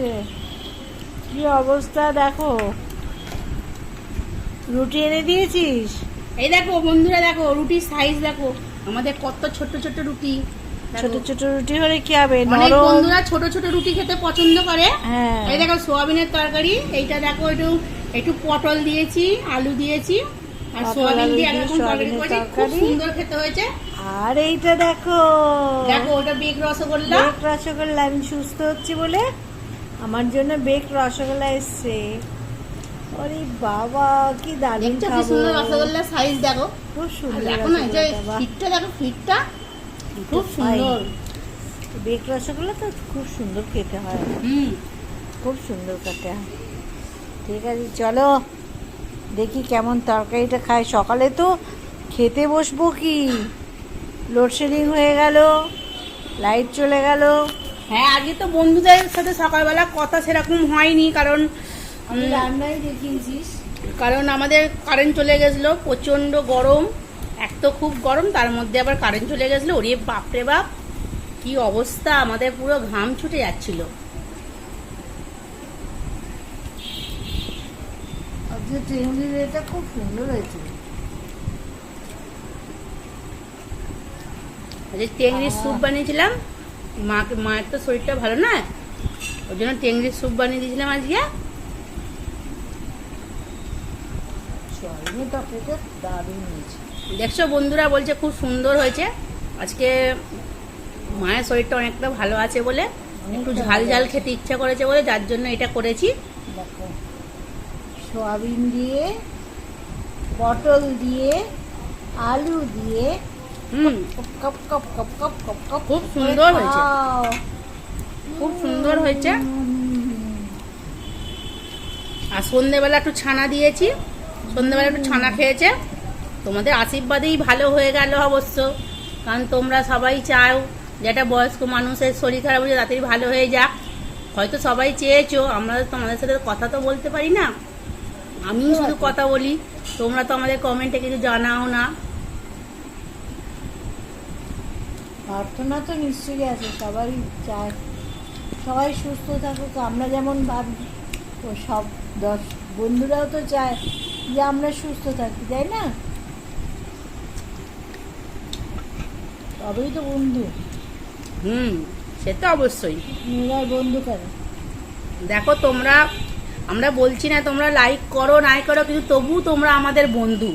হচ্ছে কি অবস্থা দেখো? রুটি এনে দিয়েছিস? এই দেখো বন্ধুরা দেখো রুটির সাইজ দেখো। আমাদের কত ছোট ছোট রুটি। ছোট ছোট রুটি হলে কি হবে? অনেক বন্ধুরা ছোট ছোট রুটি খেতে পছন্দ করে। হ্যাঁ। এই দেখো সোয়াবিনের তরকারি। এইটা দেখো একটু একটু পটল দিয়েছি আলু দিয়েছি আর সোয়াবিন দিয়ে একরকম তরকারি করেছি। খুব সুন্দর খেতে হয়েছে। আর এইটা দেখো। দেখো ওটা বেগ রসগোল্লা। বেক রসগোল্লা আমি সুস্থ হচ্ছি বলে আমার জন্য বেক রসগোল্লা এসছে। ওরে বাবা কি দারুণ দেখছ কি সুন্দর রসগোল্লার সাইজ দেখো। খুব সুন্দর দেখো না এই যে ফিটটা দেখো ফিটটা খুব সুন্দর। বেক রসগোল্লা তো খুব সুন্দর খেতে হয়। হুম। খুব সুন্দর হয়। ঠিক আছে চলো। দেখি কেমন তরকারিটা খায় সকালে তো খেতে বসবো কি? লোডশেডিং হয়ে গেল লাইট চলে গেল। হ্যাঁ আগে তো বন্ধুদের সাথে সকালবেলা কথা সেরকম হয়নি কারণ রান্নাই দেখিয়েছিস। কারণ আমাদের কারেন্ট চলে গেছিল প্রচণ্ড গরম এক তো খুব গরম তার মধ্যে আবার কারেন্ট চলে গেছিল ওরে বাপরে বাপ কি অবস্থা আমাদের পুরো ঘাম ছুটে যাচ্ছিল। এটা খুব সুন্দর হয়েছে। আজকে টেংরির স্যুপ বানিয়েছিলাম মাকে মায়ের তো শরীরটা ভালো না ওই জন্য টেংরির স্যুপ বানিয়ে দিয়েছিলাম আজকে। দেখছ বন্ধুরা বলছে খুব সুন্দর হয়েছে। আজকে মায়ের শরীরটা অনেকটা ভালো আছে বলে একটু ঝাল ঝাল খেতে ইচ্ছা করেছে বলে যার জন্য এটা করেছি। দেখো সয়াবিন দিয়ে পটল দিয়ে আলু দিয়ে হুম খুব সুন্দর হয়েছে। খুব সুন্দর হয়েছে আর সন্ধেবেলা একটু ছানা দিয়েছি সন্ধেবেলা একটু ছানা খেয়েছে তোমাদের আশীর্বাদেই ভালো হয়ে গেল অবশ্য কারণ তোমরা সবাই চাও যেটা বয়স্ক মানুষের শরীর খারাপ হয়েছে তাড়াতাড়ি ভালো হয়ে যাক হয়তো সবাই চেয়েছো আমরা তোমাদের সাথে কথা তো বলতে পারি না আমি শুধু কথা বলি তোমরা তো আমাদের কমেন্টে কিছু জানাও না প্রার্থনা তো নিশ্চয়ই আছে সবাই চায় সবাই সুস্থ থাকুক আমরা যেমন ভাবি তো সব দশ বন্ধুরাও তো চায় যে আমরা সুস্থ থাকি তাই না? তবেই তো বন্ধু। হুম সে তো অবশ্যই। মেয়েরা বন্ধু কেন দেখো তোমরা আমরা বলছি না তোমরা লাইক করো নাই করো কিন্তু তবু তোমরা আমাদের বন্ধু।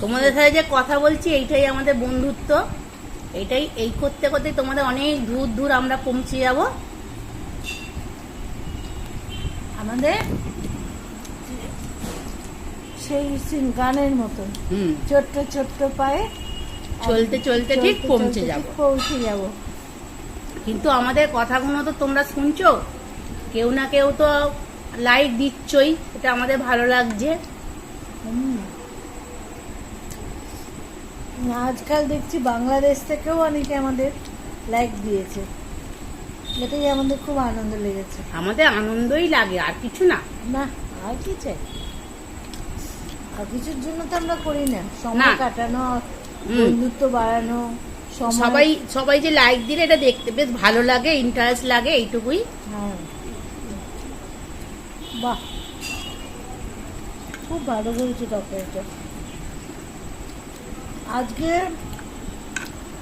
তোমাদের সাথে যে কথা বলছি এইটাই আমাদের বন্ধুত্ব। এইটাই এই করতে করতে তোমাদের অনেক দূর দূর আমরা পৌঁছে যাব। আমাদের সেই গানের মতন ছোট্ট ছোট্ট পায়ে চলতে চলতে ঠিক পৌঁছে যাব। পৌঁছে যাব। কিন্তু আমাদের কথাগুলো তো তোমরা শুনছো? কেউ না কেউ তো লাইক দিচ্ছই এটা আমাদের ভালো লাগছে হুম। আজকাল দেখছি বাংলাদেশ থেকেও অনেকে আমাদের লাইক দিয়েছে। এটাই আমাদের খুব আনন্দ লেগেছে। আমাদের আনন্দই লাগে আর কিছু না। না আর কি চাই? আর কিছুর জন্য তো আমরা করি না। সময় কাটানো বন্ধুত্ব বাড়ানো সবাই সবাই যে লাইক দিলে এটা দেখতে বেশ ভালো লাগে ইন্টারেস্ট লাগে এইটুকুই। হ্যাঁ। বাহ। খুব ভালো করেছে তরকারিটা আজকে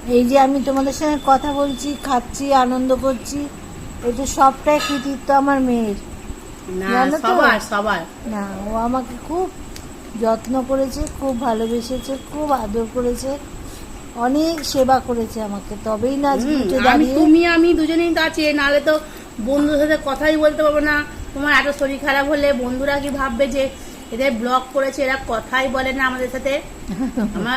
এই যে আমি তোমাদের সঙ্গে কথা বলছি খাচ্ছি আনন্দ করছি এটা সবটাই কৃতিত্ব আমার মেয়ের। না ও আমাকে খুব যত্ন করেছে খুব ভালোবেসেছে খুব আদর করেছে অনেক সেবা করেছে আমাকে। তবেই না আমি তুমি আমি দুজনেই তো আছি নাহলে তো বন্ধুর সাথে কথাই বলতে পারব না। তোমার এত শরীর খারাপ হলে বন্ধুরা কি ভাববে যে এদের ব্লগ করেছে এরা কথাই বলে না আমাদের সাথে।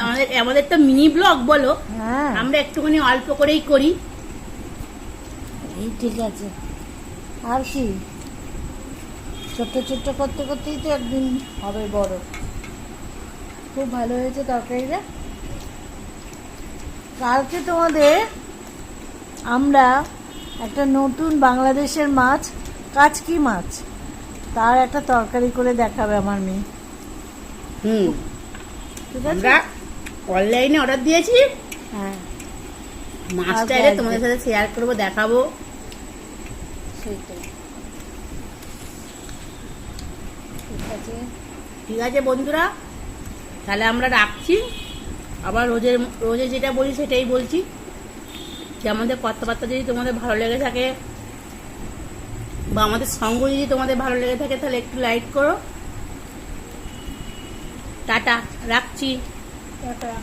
আমাদের আমাদের তো মিনি ব্লগ বলো। হ্যাঁ। আমরা একটুখানি অল্প করেই করি। এই ঠিক আছে। আর কি? ছোট্ট ছোট্ট করতে করতেই তো একদিন হবে বড়। খুব ভালো হয়েছে তরকারিটা। কালকে তোমাদের আমরা একটা নতুন বাংলাদেশের মাছ কাচকি মাছ তার একটা তরকারি করে দেখাবে আমার মেয়ে। হুম। অনলাইনে অর্ডার দিয়েছি। হ্যাঁ। তোমাদের সাথে শেয়ার দেখাবো। ঠিক আছে। ঠিক আছে বন্ধুরা তাহলে আমরা রাখছি। আবার রোজের রোজে যেটা বলি সেটাই বলছি। যে আমাদের কথাবার্তা যদি তোমাদের ভালো লেগে থাকে বা আমাদের সঙ্গ যদি তোমাদের ভালো লেগে থাকে, তাহলে একটু লাইক করো। টাটা, রাখছি। টাটা।